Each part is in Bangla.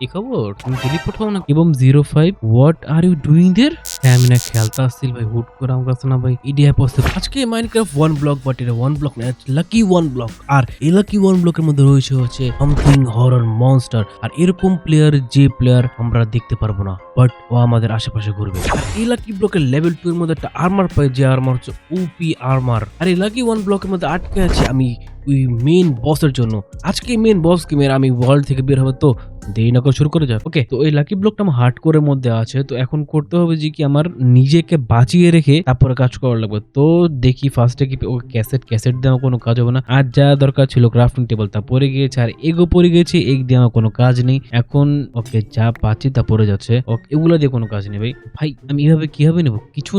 কি খবর? তুমি টেলিপোর্ট হও না? এবং zero five what are you doing there হ্যাঁ আমি না খেলতে আসছিল ভাই, হুট করে আমার কাছে না ভাই ইডিয়া পসে আজকে মাইনক্রাফট ওয়ান ব্লক বাট এটা ওয়ান ব্লক না লাকি ওয়ান ব্লক আর এই লাকি ওয়ান ব্লকের মধ্যে রয়েছে হচ্ছে সামথিং হরর মনস্টার আর এরকম প্লেয়ার যে প্লেয়ার আমরা দেখতে পারব না বাট ও আমাদের আশেপাশে ঘুরবে। এই লাকি ব্লকের লেভেল টু এর মধ্যে একটা আর্মার পাই, যে আর্মার হচ্ছে ওপি আর্মার আর এই লাকি ওয়ান ব্লকের মধ্যে আটকে আছে আমি ওই মেন বসের জন্য। আজকে মেন বস কে মেরে আমি ওয়ার্ল্ড থেকে বের হবে, তো দেরি না করে শুরু করে যাক ওকে তো এই লাকি ব্লকটা আমার হার্ড কোরের মধ্যে আছে, তো এখন করতে হবে যে কি আমার নিজেকে বাঁচিয়ে রেখে তারপরে কাজ করা লাগবে। তো দেখি ফার্স্টে কি ও ক্যাসেট ক্যাসেট আমার কোনো কাজ হবে না। আর যা দরকার ছিল ক্রাফটিং টেবিল তা পরে গিয়েছে, আর এগো পরে গিয়েছে এগ দিয়ে আমার কোনো কাজ নেই। এখন ওকে যা পাচ্ছি তা পরে যাচ্ছে। ওকে এগুলো দিয়ে কোনো কাজ নেই ভাই। ভাই, আমি এভাবে কীভাবে নেব? কিছু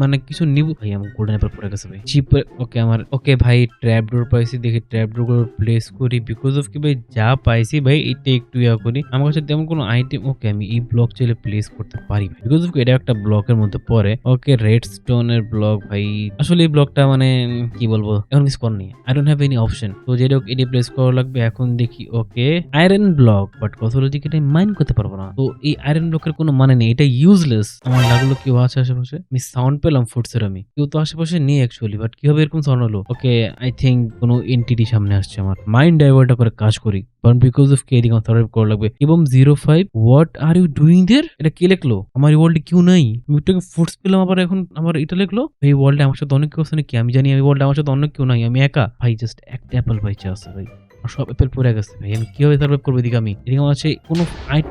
মানে কিছু নিব? ভাই, আমার গোল্ডেন পড়ে গেছে ভাই। চিপ ওকে আমার, ওকে ভাই ট্র্যাপ ডোর পাইছি দেখি ট্র্যাপ ডোরগুলো প্লেস করি বিকজ অফ কি ভাই, যা পাইছি ভাই, এটা একটু ইয়া করি। আমার কাছে তেমন কোনো আইটেম ওকে আমি এই ব্লক চাইলে প্লেস করতে পারি বিকজ অফ এটা একটা ব্লকের মধ্যে পড়ে। ওকে রেড স্টোনের ব্লক ভাই। আসলে এই ব্লকটা মানে কি বলব, এখন কিছু কর নেই I don't have any option তো যেটা এটি প্লেস করা লাগবে। এখন দেখি ওকে আয়রন ব্লক বাট কথা হলো এটা মাইন্ড করতে পারব না। তো এই আয়রন ব্লকের কোনো মানে নেই। এটা ইউজলেস আমার লাগল কেউ আছে আশেপাশে? আমি সাউন্ড পেলাম ফুটসের আমি কেউ তো আশেপাশে নেই অ্যাকচুয়ালি বাট কীভাবে এরকম সাউন্ড হলো? ওকে আই থিঙ্ক কোনো এন্টিটি সামনে আসছে আমার। মাইন্ড ডাইভার্টটা করে কাজ করি। কারণ বিকজ অফ কে এদিকে সার্ভাইভ করা লাগবে। এবং zero five what are you doing there এটা কে লিখলো? আমার এই ওয়ার্ল্ডে কেউ নাই। একটু ফুটস পেলাম, আবার এখন আমার এটা লিখলো। এই ওয়ার্ল্ডে আমার সাথে অনেক কেউ আছে নাকি? আমি জানি আমি ওয়ার্ল্ডে আমার সাথে অনেক কেউ নাই। আমি একা। ভাই জাস্ট একটা অ্যাপেল ভাই আছে, ভাই। সব অ্যাপেল পড়ে গেছে, ভাই। আমি কীভাবে সার্ভাইভ করব এদিকে আমি? এদিকে আমার আছে কোনো আইট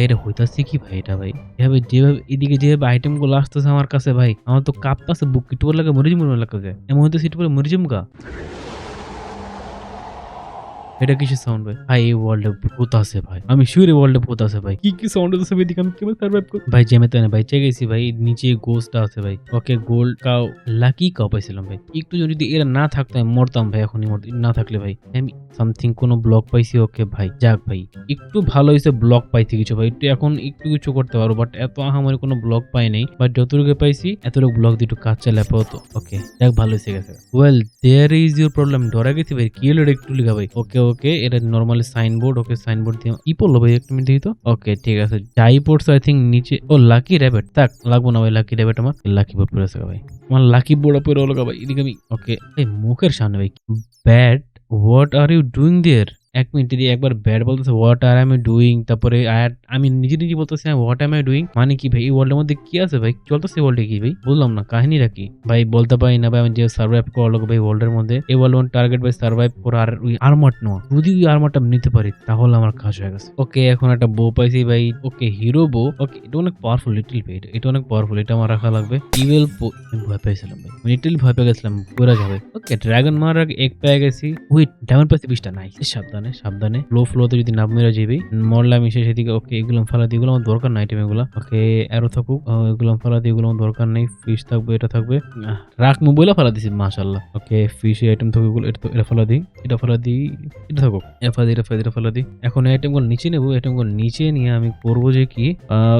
ভাই, এটা হইতাছে কি ভাই এটা ভাই? এভাবে যেভাবে, এদিকে যেভাবে আইটেমগুলো আসতেছে আমার কাছে ভাই, আমার তো কাপ কাঁপতাছে, বুক কিটু লাগে মরিজ মনে লাগে। এমন হইতে সিট পরে মরিজম গা। এটা কিসের সাউন্ড ভাই? ভাই এই ওয়ার্ল্ডে ভূত আছে ভাই। আমি শিওর ওয়ার্ল্ডে ভূত আছে ভাই। কি কি সাউন্ড আছে ভাই আমি কীভাবে সার্ভাইভ করব ভাই জেমেতে না ভাই চেয়ে গেছি ভাই নিচে গোস্টটা আছে ভাই। Okay gold cow lucky cow পাইছিলাম ভাই। একটু যদি এরা না থাকতো আমি মরতাম ভাই এখনই মরতাম না থাকলে ভাই। আমি সামথিং কোনো ব্লক পাইছি ওকে ভাই। যাক ভাই একটু ভালো হয়েছে ব্লক পাইছি কিছু ভাই। একটু এখন একটু কিছু করতে পারো বাট এত আহামারি কোনো ব্লক পাই নাই। বাট যতটুকু পাইছি এতটুকু ব্লক দিয়ে একটু কাজ চালে তো ওকে যাক ভালো হয়েছে গেছে। Well there is your problem ধরা গেছি ভাই কি হলো একটু লিখা ভাই। ওকে ওকে, এটা নর্মালি সাইনবোর্ড ওকে সাইনবোর্ড দিয়ে ই পড়ল ভাই একটু মিনিট দিই তো? ওকে ঠিক আছে। যাই পড়ছে আই থিঙ্ক নিচে, ও লাকি র্যাবেট তাক লাগবো না ভাই লাকি র্যাবেট আমার। লাকি বোর্ড পড়ে আছে ভাই। আমার লাকি বোর্ড পড়ে হলো ভাই, এদিকে আমি ওকে এই মুখের সামনে ভাই bat what are you doing there এক মিনিট দিয়ে একবার ব্যাড বলতেছে হোয়াট আর আমি ডুইং তারপরে আর আমি নিজে নিজে বলতেছি হোয়াট এম আই ডুইং মানে কি ভাই? এই ওয়ার্ল্ডের মধ্যে কি আছে ভাই? চলতেছে ওয়ার্ল্ডে কি ভাই? বললাম না, কাহিনীটা কি? ভাই, বলতে পারি না ভাই, আমি যে সার্ভাইভ করা লোক ভাই ওয়ার্ল্ডের মধ্যে, এই ওয়ার্ল্ড টার্গেট ভাই সার্ভাইভ করা আর ওই আর্মার নেওয়া যদি ওই আর্মারটা নিতে পারি, তাহলে আমার কাজ হয়ে গেছে। ওকে এখন একটা বউ পাইছি ভাই। ওকে হিরো বউ ওকে এটা অনেক পাওয়ারফুল লিটল ভাই এটা অনেক পাওয়ারফুল এটা আমার রাখা লাগবে। ইভেল ভয় পেয়েছিলাম ভাই। লিটল ভয় পেয়ে গেছিলাম পুরা যাবে। ওকে ড্রাগন আগে এক পেয়ে গেছি। ওই ডায়মন্ড পাইছি বিশটা নাই সাবধানে। সাবধানে ফ্লো ফ্লোতে যদি নাম মেরে যাবি মরলাম এসে সেদিকে, ওকে এগুলো ফালা দিয়ে আমার দরকার নাই আইটেম এগুলো। ওকে আরও থাকুক এগুলো ফালা দিয়ে এগুলো আমার দরকার নেই ফিশ থাকবে, এটা থাকবে। রাখ মোবাইলও ফালা দিছি মাশাল্লাহ ওকে ফিশ আইটেম থাকবে এগুলো, এটা এটা ফালা দিই, এটা ফালা দিই। এটা থাকুক এটা ফালা দিই এটা ফালা দিই। এখন এই আইটেমগুলো নিচে নেব আইটেমগুলো নিচে নিয়ে আমি করব যে কি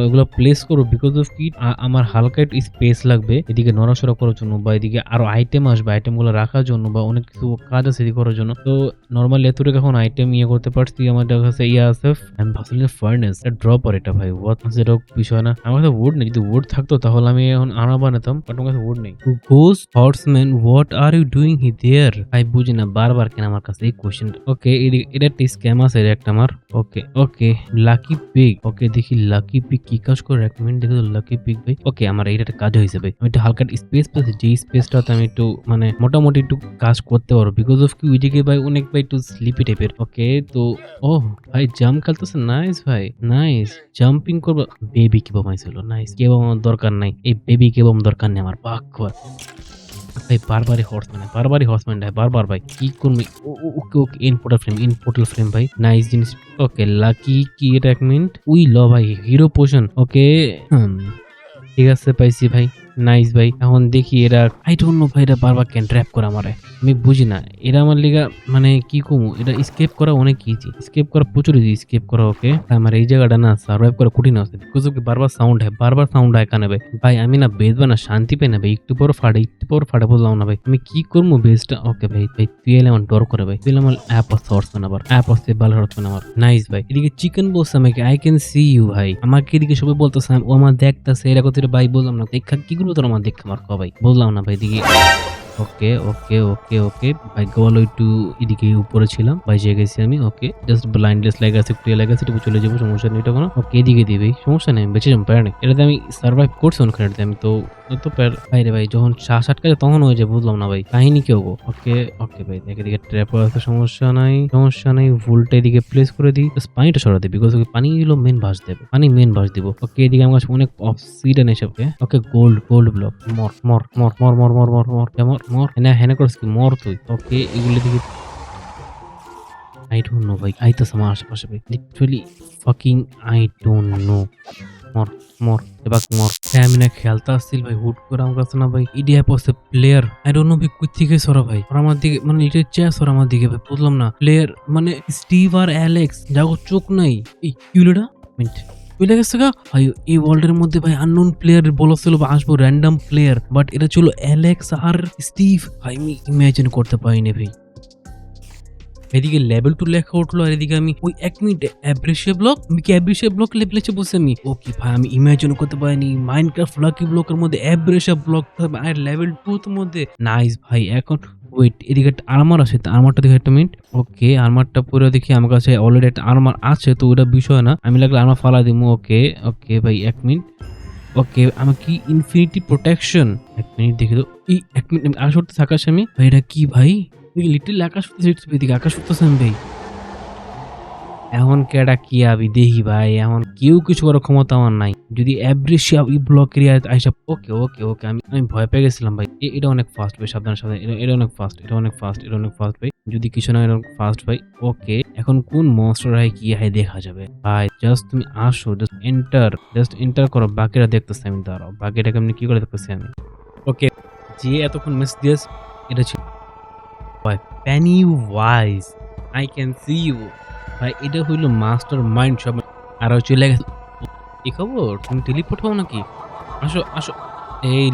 এগুলো প্লেস করব বিকজ অফ কি আমার হালকা একটু স্পেস লাগবে এদিকে নড়াচড়া করার জন্য বা এদিকে আরও আইটেম আসবে আইটেমগুলো রাখার জন্য বা অনেক কিছু কাজ আছে এদিকে করার জন্য। তো নর্মালি এতটুকু এখন আইটেম ইয়ে করতে পারছি। আমার কাছে ইয়ে আছে আমি ভাবছিলাম ফার্নেস এটা ড্রপ আর এটা ভাই ওয়াট সেটা বিষয় না। আমার কাছে উড নেই যদি উড থাকতো তাহলে আমি এখন আনা বানাতাম বাট আমার কাছে উড নেই। গোস horseman what are you doing he there আমি বুঝি না বারবার কেন আমার কাছে এই কোশ্চেন ওকে এটা একটা স্ক্যাম আছে এটা একটা আমার। ওকে ওকে লাকি পিক ওকে দেখি লাকি পিক কি কাজ করে? এক মিনিট লাকি পিক ভাই। ওকে আমার এইটা একটা কাজ হয়েছে ভাই। আমি একটু হালকা স্পেস পেয়েছি যে স্পেসটাতে আমি একটু মানে মোটামুটি একটু কাজ করতে পারব। বিকজ অফ কি ওইদিকে ভাই অনেক ভাই একটু স্লিপি টাইপের ওকে তো ও ভাই জাম্প খেলতেছে? নাইস ভাই নাইস জাম্পিং করব? বেবি কেবম আইছিল নাইস কেবম দরকার নাই। এই বেবি কেবম দরকার নেই আমার বাক ভাই, বারবারই হর্সম্যান বারবারই হর্সম্যান ভাই, বারবার ভাই, কি করবি? Okay okay in portal frame in portal frame ভাই নাইস জিনিস। ওকে লাকি কি এটা এক মিনিট উই ল ভাই হিরো পোশন ওকে ঠিক আছে পাইছি ভাই। নাইস ভাই, এখন দেখি এরা আই ডোন্ট নো ভাই এরা বারবার কেন ট্র্যাপ করে আমারে, আমি বুঝি না। এরা আমার লিগা মানে কি কমু এটা স্কেপ করা অনেক ইজি স্কেপ করা প্রচুর ইজি স্কেপ করা ওকে। আমার এই জায়গাটা না সার্ভাইভ করা কঠিন আছে। বিকজ বারবার সাউন্ড হয়, বারবার সাউন্ড হয় কানে ভাই। ভাই, আমি না বেজবা না, শান্তি পাই না ভাই, একটু পর ফাটে, একটু পর ফাটে বললাম না ভাই। আমি কি করব বেজটা ওকে ভাই ভাই, তুই এলে আমার ডর করে ভাই। তুই আমার অ্যাপ আসতে হচ্ছে না আবার। অ্যাপ আসতে ভালো হচ্ছে না আমার। নাইস ভাই। এদিকে চিকেন বলছে আমাকে আই ক্যান সি ইউ ভাই। আমাকে এদিকে সবাই বলতেছে, ও আমার দেখতেছে এরকম কথা ভাই বললাম না। দেখা কি তোর আমার দেখা আমার ভাই। বললাম না ভাই দিকে ওকে ওকে ওকে ওকে ভাগ্য ভালো একটু এদিকে উপরে ছিলাম ভাই যে গেছি আমি ওকে জাস্ট ব্লাইন্ডলেস লেগে আছে, একটু লেগে আছে চলে যাব, সমস্যা নেই, এটা কোনো। ওকে এদিকে দিবে সমস্যা নেই, বেঁচে যাব এটাতে আমি সার্ভাইভ করছি ওখানে আমি তো তো প্যার ভাই যখন শ্বাস আটকাছে তখন হয়ে যায় বুঝলাম না ভাই কাহিনী কেউ গো ওকে ওকে ভাই দেখে দিকে ট্র্যাপ আছে সমস্যা নাই সমস্যা নাই ভুলটা এদিকে প্লেস করে দিই পানিটা সরা দিই বিকজ ওকে পানি হলো মেন ভাস দেবে পানি মেন ভাস দিব ওকে এদিকে আমার কাছে অনেক অক্সিডেন এসবে ওকে গোল্ড গোল্ড ব্লক মর মর মর মর মর মর মর মর মর মর না হ্যাঁ করস কি মর তুই ওকে এগুলো দিকে আই ডোন্ট নো ভাই আই আইতাছে আমার আশেপাশে ভাই literally fucking I don't know মর মর, এবার মর। হ্যাঁ আমি না খেলতে আসছিল ভাই, হুট করে আমার কাছে না, ভাই ইডিয়া পড়ছে প্লেয়ার আই ডোন্ট নো ভাই কই থেকে সরা ভাই? ওরা আমার দিকে মানে এটা চেস ওরা আমার দিকে, ভাই, বুঝলাম না। প্লেয়ার মানে স্টিভ আর অ্যালেক্স যাগো চোখ নাই। এই, কি হলো এটা? মিনিট চলে গেছে গা? ভাই, এই ওয়ার্ল্ডের মধ্যে, ভাই আননোন প্লেয়ার বলছিল বা আসব র্যান্ডম প্লেয়ার বাট এটা ছিল অ্যালেক্স আর স্টিভ ভাই, আমি ইমাজিন করতে পারিনি, ভাই। এদিকে লেভেল টু লেখা উঠল আর এদিকে আমি ওই এক মিনিট অ্যাব্রেশিয়া ব্লক অ্যাব্রেশিয়া ব্লক লেভেলেছে বসে আমি? ও কি ভাই, আমি ইমাজিন করতে পারিনি। মাইনক্রাফট লাকি ব্লকের মধ্যে অ্যাব্রেশিয়া ব্লক থাকবে আর লেভেল টু এর মধ্যে নাইস ভাই, এখন ওয়েট এদিকে একটা আর্মার আছে আর্মারটা দেখে একটা মিনিট ওকে আর্মারটা পুরো দেখি আমার কাছে অলরেডি একটা আর্মার আছে, তো ওটা বিষয় না। আমি লাগলে আর্মার ফালা দিমু ওকে ওকে ভাই, এক মিনিট ওকে আমার কি ইনফিনিটি প্রোটেকশন এক মিনিট দেখে তো এই এক মিনিট আকাশ উঠতে আকাশ আমি। ভাই, এটা কি ভাই? লিটিল আকাশ উঠতেছে এদিকে আকাশ আমি ভাই এখন কেডা কি আবি? দেখি ভাই এখন কেউ কিছু করার ক্ষমতা আমার নাই। যদি অ্যাব্রিশিয়া এই ব্লক এরিয়া আইসা, ওকে ওকে ওকে, আমি আমি ভয় পেয়ে গেছিলাম ভাই। এটা অনেক ফাস্ট ভাই, সাবধান সাবধান, এটা অনেক ফাস্ট এটা অনেক ফাস্ট এটা অনেক ফাস্ট ভাই। যদি কিছু না এরকম ফাস্ট ভাই। ওকে, এখন কোন মনস্টার হয় কি হয় দেখা যাবে। ভাই জাস্ট তুমি আসো জাস্ট এন্টার জাস্ট এন্টার করো, বাকিরা দেখতেছি আমি, দাঁড়াও। বাকিটাকে আমি কি করে দেখতেছি আমি? ওকে, যে এতক্ষণ মেসেজ দিয়েছে, এটা ছিল। ভাই Pennywise I can see you ভাই, এটা হইল মাস্টার মাইন্ড সব আর চলে গেছে। কি খবর? তুমি টেলিপোর্ট হও নাকি? আসো আসো। এই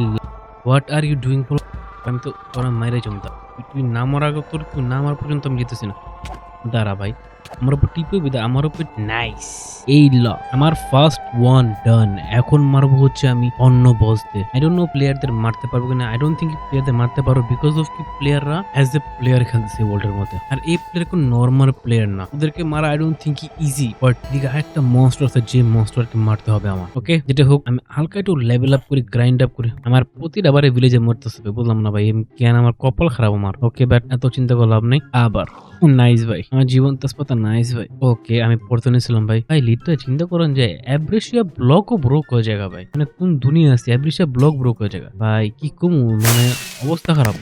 হোয়াট আর ইউ ডুইং আমি তো ওরা মাইরে জমতাম তুই নামার আগে তোর, তুই নামার পর্যন্ত আমি যেতেছি না। দাঁড়া ভাই। আমার উপর টিপে বিদা আমার উপর নাইস এই ল আমার ফার্স্ট ওয়ান ডান এখন মারবো হচ্ছে আমি অন্য বসদের আই ডোন্ট নো প্লেয়ারদের মারতে পারব কিনা। আই ডোন্ট থিঙ্ক প্লেয়ারদের মারতে পারব বিকজ অফ কি প্লেয়াররা অ্যাজ এ প্লেয়ার খেলতেছে ওয়ার্ল্ডের মধ্যে। আর এই প্লেয়ার কোন নর্মাল প্লেয়ার না। ওদেরকে মারা I don't think easy but দিকে আরেকটা মনস্টার আছে যে মনস্টারকে মারতে হবে আমার। ওকে যেটা হোক আমি হালকা একটু লেভেল আপ করি গ্রাইন্ড আপ করি। আমার প্রতিটা বারে ভিলেজে মরতেছে ভাই, বললাম না ভাই। কেন আমার কপাল খারাপ আমার। ওকে বাট এত চিন্তা করে লাভ নেই। আবার নাইস ভাই। আমার জীবন তেজপাতা নাইস ভাই। ওকে আমি পড়তে নিয়েছিলাম, ভাই। ভাই লিডটা চিন্তা করেন যে অ্যাব্রেশিয়া ব্লকও ব্রোক হয়ে জায়গা ভাই। মানে কোন দুনিয়া আছে অ্যাব্রেশিয়া ব্লক ব্রোক হয়ে জায়গা ভাই, কি কমু? মানে অবস্থা খারাপ।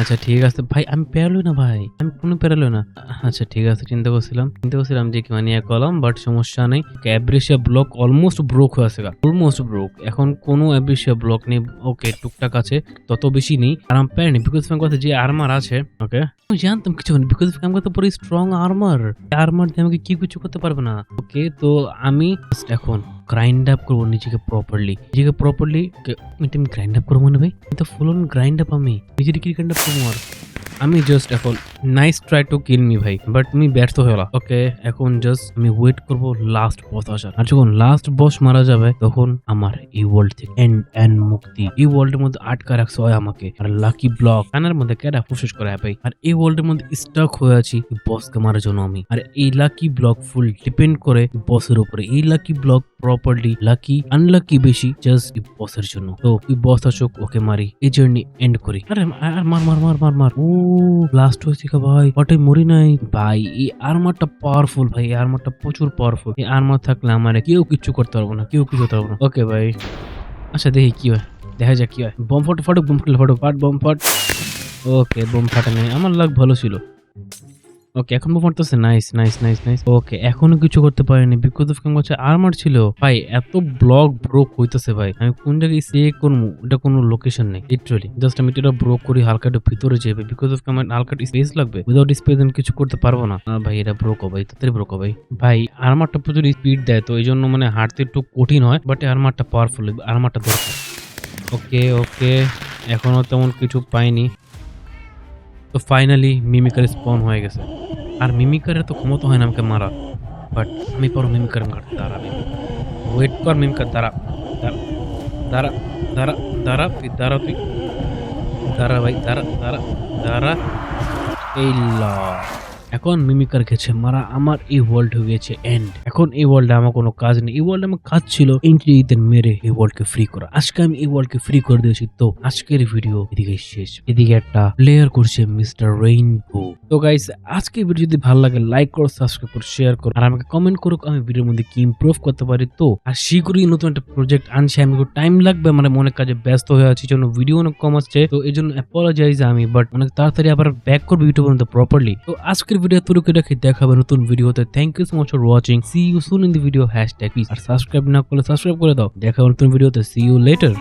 আচ্ছা ঠিক আছে। ভাই, আমি পেরালো না, ভাই। আমি কোনো পেরালো না। আচ্ছা ঠিক আছে, চিন্তা করছিলাম চিন্তা করছিলাম যে কি মানে কলাম বাট সমস্যা নেই। অ্যাব্রেশিয়া ব্লক অলমোস্ট ব্রোক হয়ে আছে অলমোস্ট ব্রোক এখন কোনো অ্যাব্রেশিয়া ব্লক নেই। ওকে টুকটাক আছে। তত বেশি নেই। আর আমি প্যারি বিকজ আমার কাছে যে আর্মার আছে ওকে আমি জানতাম কিছু বিকজ আমার কাছে পুরো স্ট্রং আর্মার আর্মার দিয়ে আমাকে কি কিছু করতে পারবে না। ওকে তো আমি এখন গ্রাইন্ড আপ করব নিজেকে প্রপারলি নিজেকে প্রপারলি আমি গ্রাইন্ড আপ করব না ভাই আমি তো ফুল অন গ্রাইন্ড আপ আমি নিজের কি গ্রাইন্ড আপ করব আর আমি জাস্ট এখন nice try to kill me ভাই বাট তুমি ব্যর্থ গেলা ওকে এখন জাস্ট আমি ওয়েট করব লাস্ট বস আসার। আর যখন লাস্ট বস মারা যাবে, তখন আমার এই ওয়ার্ল্ড থেকে এন্ড এন্ড মুক্তি। এই ওয়ার্ল্ডের মধ্যে আটকা রাখছে হয় আমাকে। আর লাকি ব্লক কানের মধ্যে কেডা ফুসফুস করে, ভাই? আর এই ওয়ার্ল্ডের মধ্যে স্টাক হয়ে আছি বসকে মারার জন্য আমি। আর এই লাকি ব্লক ফুল ডিপেন্ড করে বসের উপরে। এই lucky block properly lucky unlucky বেশি জাস্ট এই বসের জন্য। তো এই বস আসুক, ওকে মারি। এই জার্নি এন্ড করি। আরে, আর, মার মার মার মার মার। ও লাস্ট হয়েছে ভাই। বটে, মরি নাই। ভাই, এই আর্মারটা পাওয়ারফুল ভাই, এই আর্মারটা প্রচুর পাওয়ারফুল এই আর্মার থাকলে আমার কেউ কিছু করতে পারব না, কেউ কিছু করতে পারব না। ওকে ভাই আচ্ছা দেখি কি হয়। দেখা যাক কি হয়। বম ফটো ফটো বম ফটো ফটো পাট বম ফট ওকে বম ফাটা নেই আমার লাগ ভালো ছিল। ওকে এখন মুভ করতেছে nice nice nice nice okay এখনও কিছু করতে পারিনি। বিকজ অফ কেমন হচ্ছে আর্মার ছিল। ভাই, এত ব্লক ব্রোক হইতেছে ভাই। আমি কোন জায়গায় সে করব এটা কোনো লোকেশন নেই লিটারালি জাস্ট আমি এটা ব্রোক করি, হালকা একটু ভিতরে যাবে বিকজ অফ আমার হালকা স্পেস লাগবে। উইদাউট স্পেস আমি কিছু করতে পারব না। ভাই, এটা ব্রোক ভাই, তাড়াতাড়ি ব্রোক ভাই। ভাই আর্মারটা প্রচুর স্পিড দেয় তো এই জন্য মানে হাঁটতে একটু কঠিন হয় বাট আর্মারটা পাওয়ারফুল আর্মারটা দরকার। ওকে ওকে এখনও তেমন কিছু পাইনি। তো ফাইনালি মিমিকার স্পন হয়ে গেছে। আর মিমিকারের তো ক্ষমতা হয় না আমাকে মারা বাট আমি পারো মিমিকার মারতে দাঁড়া ওয়েট কর মিমিকার দাঁড়া। দাঁড়া। দাঁড়া। দাঁড়া। তুই দাঁড়া তুই। দাঁড়া ভাই, দাঁড়া দাঁড়া। দাঁড়া। এই ল। এখন মিমিকার গেছে। মারা আমার এই ওয়ার্ল্ড হয়ে গেছে এন্ড এখন এই ওয়ার্ল্ডে আমার কোনো কাজ নেই। এই ওয়ার্ল্ডে আমার কাজ ছিল ইন্টেলিজেন্ট মেরে এই ওয়ার্ল্ডকে ফ্রি করা। আজকে আমি এই ওয়ার্ল্ডকে ফ্রি করে দিয়েছি। তো আজকের ভিডিও এদিকে শেষ। এদিকে একটা প্লেয়ার করছে মিস্টার রেইনবো তো গাইস আজকে ভিডিও যদি ভালো লাগে লাইক করো সাবস্ক্রাইব করো শেয়ার করো, আর আমাকে কমেন্ট করো আমি ভিডিওর মধ্যে কি ইমপ্রুভ করতে পারি। তো আর শীঘ্রই নতুন একটা প্রজেক্ট আনছি, আমি টাইম লাগবে মানে অনেক কাজে ব্যস্ত হয়ে আছি, জন্য ভিডিও অনেক কম আসছে। তো এই জন্য অ্যাপোলজাইজ আমি বাট অনেক তাড়াতাড়ি আবার ব্যাক করব ইউটিউব মধ্যে প্রপারলি তো আজকের ভিডিও তুরুকে রেখে, দেখাবে নতুন ভিডিওতে thank you so much for watching see you soon in the video hashtag R subscribe না করলে সাবস্ক্রাইব করে দাও। দেখা নতুন ভিডিওতে সি ইউ লেটার